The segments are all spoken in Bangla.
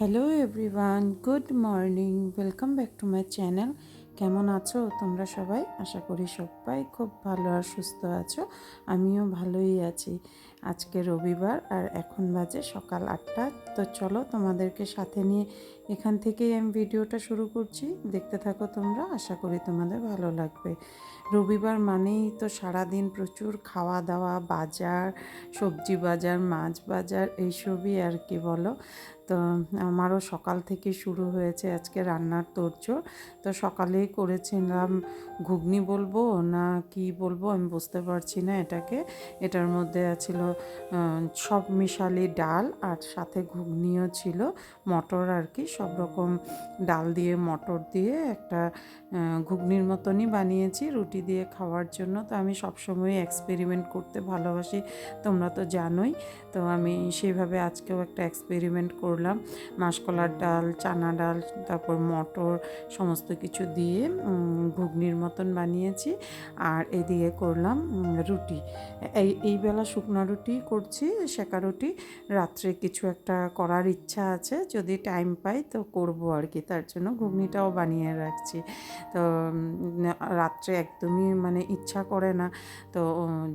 Hello everyone good morning welcome back to my channel কেমন আছো তোমরা সবাই? আশা করি সবাই খুব ভালো আর সুস্থ আছো। আমিও ভালোই আছি। আজকে রবিবার আর এখন বাজে সকাল আটটা। তো চলো তোমাদেরকে সাথে নিয়ে এখান থেকেই আমি ভিডিওটা শুরু করছি। দেখতে থাকো তোমরা, আশা করি তোমাদের ভালো লাগবে। রবিবার মানেই তো সারাদিন প্রচুর খাওয়া দাওয়া বাজার, সবজি বাজার, মাছ বাজার, এইসবই আর কি বলো। তো আমারও সকাল থেকে শুরু হয়েছে আজকে রান্নার তোড়জোড়। তো সকালেই করেছিলাম ঘুগনি বলব না কি বলব আমি বুঝতে পারছি না এটাকে। এটার মধ্যে ছিল সব মিশালি ডাল আর সাথে ঘুগনিও ছিল, মটর আর কি, সব রকম ডাল দিয়ে, মটর দিয়ে একটা ঘুগনির মতনই বানিয়েছি রুটি দিয়ে খাওয়ার জন্য। তো আমি সবসময় এক্সপেরিমেন্ট করতে ভালোবাসি, তোমরা তো জানোই। তো আমি সেইভাবে আজকেও একটা এক্সপেরিমেন্ট করলাম। মাসকলার ডাল, চানা ডাল, তারপর মটর সমস্ত কিছু দিয়ে ঘুগনির মতন বানিয়েছি। আর এদিকে করলাম রুটি। এই এই বেলা শুকনো রুটি করছি, শেখা রুটি। রাত্রে কিছু একটা করার ইচ্ছা আছে, যদি টাইম পাই তো করব আর কি, তার জন্য ঘুগনিটাও বানিয়ে রাখছি। তো রাত্রে একদমই মানে ইচ্ছা করে না, তো,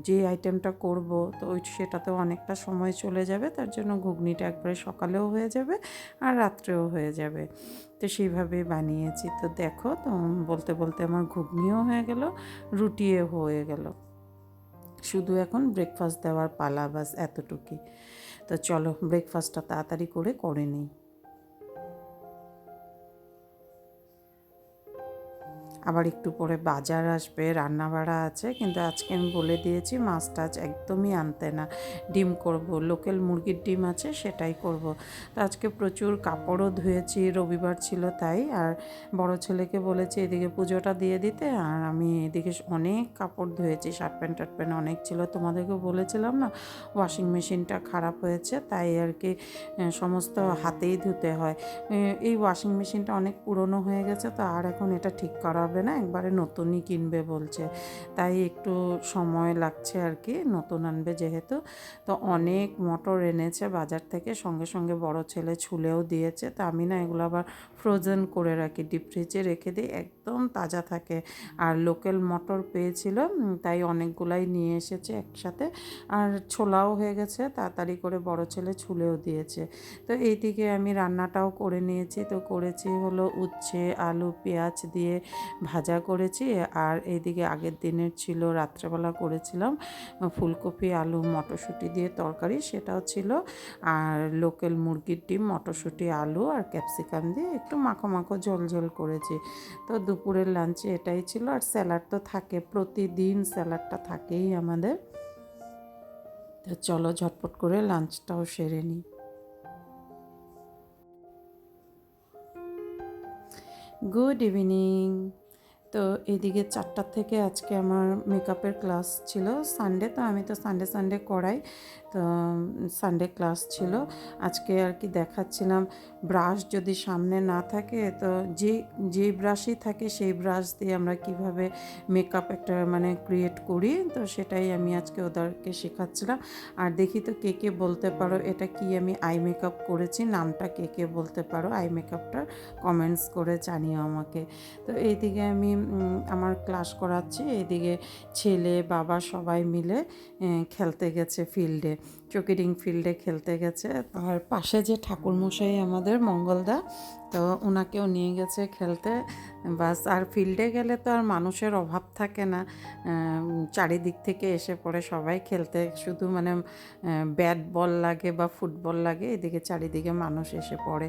যে আইটেমটা করব, তো ওই সেটাতেও অনেকটা সময় চলে যাবে, তার জন্য ঘুগনিটা একবারে সকালেও হয়ে যাবে আর রাত্রেও হয়ে যাবে। তো সেইভাবে বানিয়েছি। তো দেখো, তো বলতে বলতে আমার ঘুগনিও হয়ে গেল, রুটিও হয়ে গেল। শুধু এখন ব্রেকফাস্ট দেওয়ার পালা বাস এতটুকুই। তো চলো ব্রেকফাস্টটা তাড়াতাড়ি করে করে নিই। আবার একটু পরে বাজার আসবে রান্না বাড়া আছে, কিন্তু আজকে আমি বলে দিয়েছি মাছ টাছ একদমই আনতে না। ডিম করব, লোকাল মুরগির ডিম আছে, সেটাই করব। তো আজকে প্রচুর কাপড়ও ধুয়েছি, রবিবার ছিল তাই, আর বড় ছেলেকে বলেছি এদিকে পুজোটা দিয়ে দিতে, আর আমি এদিকে অনেক কাপড় ধুয়েছি, শার্ট প্যান্ট টার্ট প্যান্ট অনেক ছিল তোমাদেরকে বলেছিলাম না ওয়াশিং মেশিনটা খারাপ হয়েছে, তাই আর কি সমস্ত হাতেই ধুতে হয়। এই ওয়াশিং মেশিনটা অনেক পুরনো হয়ে গেছে, তো আর এখন এটা ঠিক করা হবে না, একবারে নতুনই কিনবে বলছে। তাই একটু সময় লাগছে আর কি, নতুন আনবে যেহেতু। তো অনেক মটর এনেছে বাজার থেকে, সঙ্গে সঙ্গে বড় ছেলে ছুলেও দিয়েছে। তো আমি না এগুলো আবার ফ্রোজেন করে রাখি ডিপ ফ্রিজে রেখে দিই, একদম তাজা থাকে। আর লোকাল মটর পেয়েছিল তাই অনেকগুলাই নিয়ে এসেছে একসাথে। আর ছোলাও হয়ে গেছে, তাড়াতাড়ি করে বড় ছেলে ছুলেও দিয়েছে। তো এইদিকে আমি রান্নাটাও করে নিয়েছি। তো করেছি হলো উচ্ছে, আলু, পেঁয়াজ দিয়ে ভাজা করেছি আর এইদিকে আগের দিনের ছিল, রাত্রেবেলা করেছিলাম ফুলকপি, আলু, মটরশুঁটি দিয়ে তরকারি। সেটাও ছিল। আর লোকাল মুরগির ডিম, মটরশুঁটি, আলু আর ক্যাপসিকাম দিয়ে একটু মাখো মাখো ঝোল করেছি। তো দুপুরের লাঞ্চে এটাই ছিল। আর স্যালাড তো থাকে, প্রতিদিন স্যালাডটা থাকেই আমাদের। তো চলো ঝটপট করে লাঞ্চটাও সেরে নিই। গুড ইভিনিং তো এদিকে চারটার থেকে আজকে আমার মেকআপের ক্লাস ছিল। সানডে তো আমি তো সানডে সানডে করাই, তো সানডে ক্লাস ছিল। আজকে আর কি দেখাচ্ছিলাম। ব্রাশ যদি সামনে না থাকে, তো যে যে ব্রাশই থাকে, সেই ব্রাশ দিয়ে আমরা কীভাবে মেকআপ একটা মানে ক্রিয়েট করি, তো সেটাই আমি আজকে ওদেরকে শেখাচ্ছিলাম। আর দেখি তো কে কে বলতে পারো, এটা কি আমি আই মেকআপ করেছি? নামটা কে কে বলতে পারো? আই মেকআপটার কমেন্টস করে জানিও আমাকে। তো এইদিকে আমি আমার ক্লাস করাচ্ছি। এইদিকে ছেলে, বাবা সবাই মিলে খেলতে গেছে ফিল্ডে। চকিডিং ফিল্ডে খেলতে গেছে। আর পাশে যে ঠাকুরমশাই আমাদের, মঙ্গলদা, তো ওনাকেও নিয়ে গেছে খেলতে। বাস, আর ফিল্ডে গেলে তো আর মানুষের অভাব থাকে না। চারিদিক থেকে এসে পড়ে সবাই খেলতে। শুধু মানে ব্যাট বল লাগে বা ফুটবল লাগে, এদিকে চারিদিকে মানুষ এসে পড়ে।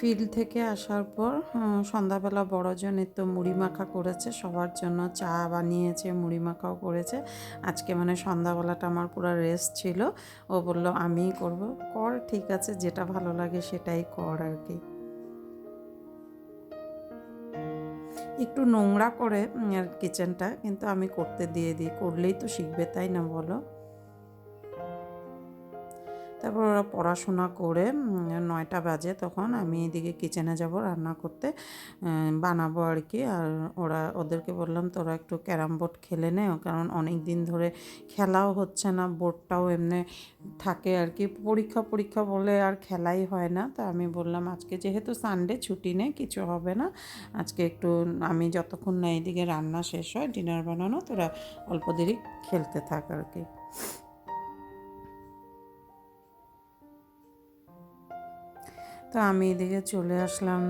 ফিল্ড থেকে আসার পর সন্ধ্যাবেলা বড়জনের তো মুড়ি মাখা করেছে, সবার জন্য চা বানিয়েছে, মুড়ি মাখাও করেছে। আজকে মানে সন্ধ্যাবেলাটা আমার পুরো রেস্ট ছিল। ও বলল, আমিই করব। কর, ঠিক আছে, যেটা ভালো লাগে সেটাই কর আর কি একটু নোংরা করে কিচেনটা কিন্তু আমি করতে দিয়ে দিই। করলেই তো শিখবে, তাই না বলো? তারপর ওরা পড়াশোনা করে নয়টা বাজে তখন আমি এদিকে কিচেনে যাব রান্না করতে বানাবো আর কি। আর ওরা, ওদেরকে বললাম, তোরা একটু ক্যারাম বোর্ড খেলে নে কারণ অনেক দিন ধরে খেলাও হচ্ছে না, বোর্ডটাও এমনি থাকে আর কি। পরীক্ষা পরীক্ষা বলে আর খেলাই হয় না। তো আমি বললাম, আজকে যেহেতু সানডে ছুটি নেই, কিছু হবে না। আজকে একটু, আমি যতক্ষণ না এইদিকে রান্না শেষ হয় ডিনার বানানো, তোরা অল্প দেরি খেলতে থাক আর কি। তো আমি এদিকে চলে আসলাম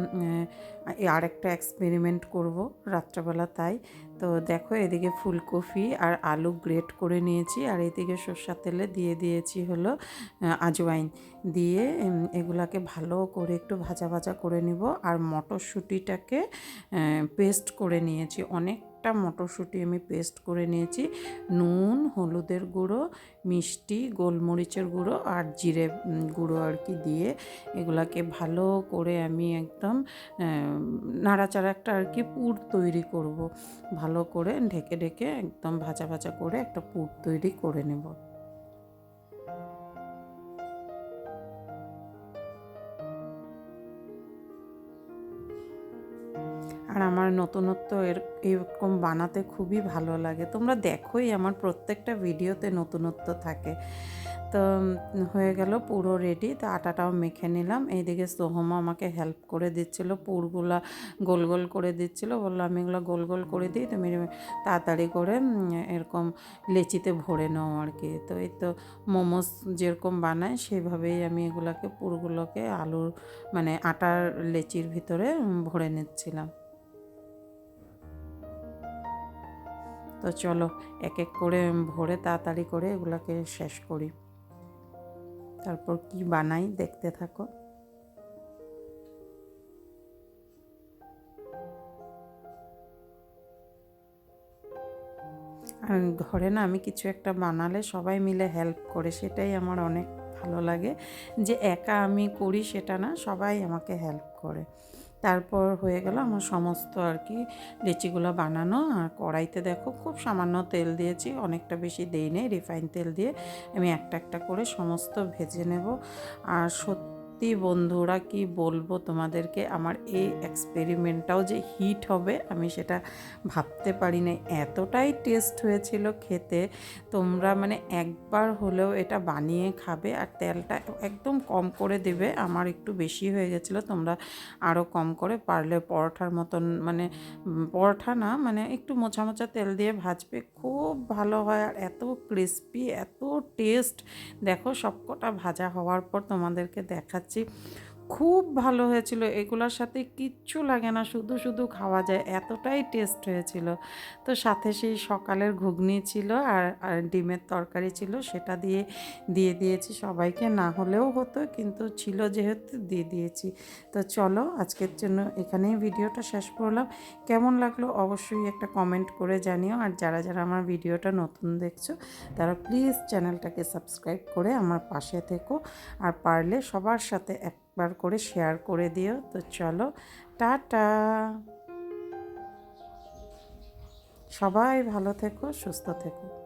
আরেকটা এক্সপেরিমেন্ট করব, রাত্রেবেলা তাই। তো দেখো এদিকে ফুলকপি আর আলু গ্রেট করে নিয়েছি আর এদিকে সর্ষার তেলে দিয়ে দিয়েছি হলো আজওয়াইন দিয়ে এগুলাকে ভালো করে একটু ভাজা ভাজা করে নিব আর মটরশুঁটিটাকে পেস্ট করে নিয়েছি। অনেক একটা মটরশুঁটি আমি পেস্ট করে নিয়েছি। নুন, হলুদের গুঁড়ো, মিষ্টি, গোলমরিচের গুঁড়ো আর জিরে গুঁড়ো আর কি দিয়ে এগুলাকে ভালো করে আমি একদম নাড়াচাড়া একটা আর কি পুর তৈরি করব। ভালো করে ঢেকে ঢেকে একদম ভাজা ভাজা করে একটা পুর তৈরি করে নেব। আর আমার নতুনত্ব এর এরকম বানাতে খুবই ভালো লাগে। তোমরা দেখোই আমার প্রত্যেকটা ভিডিওতে নতুনত্ব থাকে। তো হয়ে গেল পুরো রেডি তো আটাটাও মেখে নিলাম। এইদিকে সোহমা আমাকে হেল্প করে দিচ্ছিল, পুরগুলা গোল গোল করে দিচ্ছিল। বলল, আমি এগুলো গোল গোল করে দিই, তুমি তাড়াতাড়ি করে এরকম লেচিতে ভরে নাও আর কি তো এই তো মোমোস যেরকম বানায়, সেভাবেই আমি এগুলাকে, পুরগুলোকে আলুর মানে আটার লেচির ভিতরে ভরে নিচ্ছিলাম। তো চলো এক এক করে ভরে তাড়াতাড়ি করে এগুলাকে শেষ করি। তারপর কি বানাই দেখতে থাকো। আর ঘরে না আমি কিছু একটা বানালে সবাই মিলে হেল্প করে, সেটাই আমার অনেক ভালো লাগে। যে একা আমি করি সেটা না, সবাই আমাকে হেল্প করে। তারপর হয়ে গেল আমার সমস্ত আর কি লিচিগুলো বানানো। আর কড়াইতে দেখো খুব সামান্য তেল দিয়েছি, অনেকটা বেশি দেই নেই, রিফাইন তেল দিয়ে আমি একটা একটা করে সমস্ত ভেজে নেব। আর সত্যি সত্যি বন্ধুরা কি বলব তোমাদেরকে, আমার এই এক্সপেরিমেন্টটাও যে হিট হবে আমি সেটা ভাবতে পারি না এতটাই টেস্ট হয়েছিল খেতে, তোমরা মানে একবার হলেও এটা বানিয়ে খাবে আর তেলটা একদম কম করে দেবে, আমার একটু বেশি হয়ে গেছিল, তোমরা আরও কম করে পারলে পরোঠার মতন মানে পরোঠা না মানে একটু মোছা মোছা তেল দিয়ে ভাজবে, খুব ভালো হয় আর এত ক্রিস্পি এত টেস্ট দেখো সবকটা ভাজা হওয়ার পর তোমাদেরকে দেখাচ্ছি। খাচ্ছি খুব ভালো হয়েছিল। এগুলোর সাথে কিচ্ছু লাগে না, শুধু শুধু খাওয়া যায়। এতটাই টেস্ট হয়েছিল। তো সাথে সেই সকালের ঘুগনি ছিল আর আর ডিমের তরকারি ছিল, সেটা দিয়ে দিয়ে দিয়েছি। সবাইকে না হলেও হতো, কিন্তু ছিল যেহেতু দিয়ে দিয়েছি। তো চলো, আজকের জন্য এখানেই ভিডিওটা শেষ করলাম। কেমন লাগল অবশ্যই একটা কমেন্ট করে জানিও। আর যারা যারা আমার ভিডিওটা নতুন দেখছ, তারা প্লিজ চ্যানেলটাকে সাবস্ক্রাইব করে আমার পাশে থেকো। আর পারলে সবার সাথে এক একবার করে শেয়ার করে দিও। তো চলো টাটা। সবাই ভালো থেকো সুস্থ থেকো।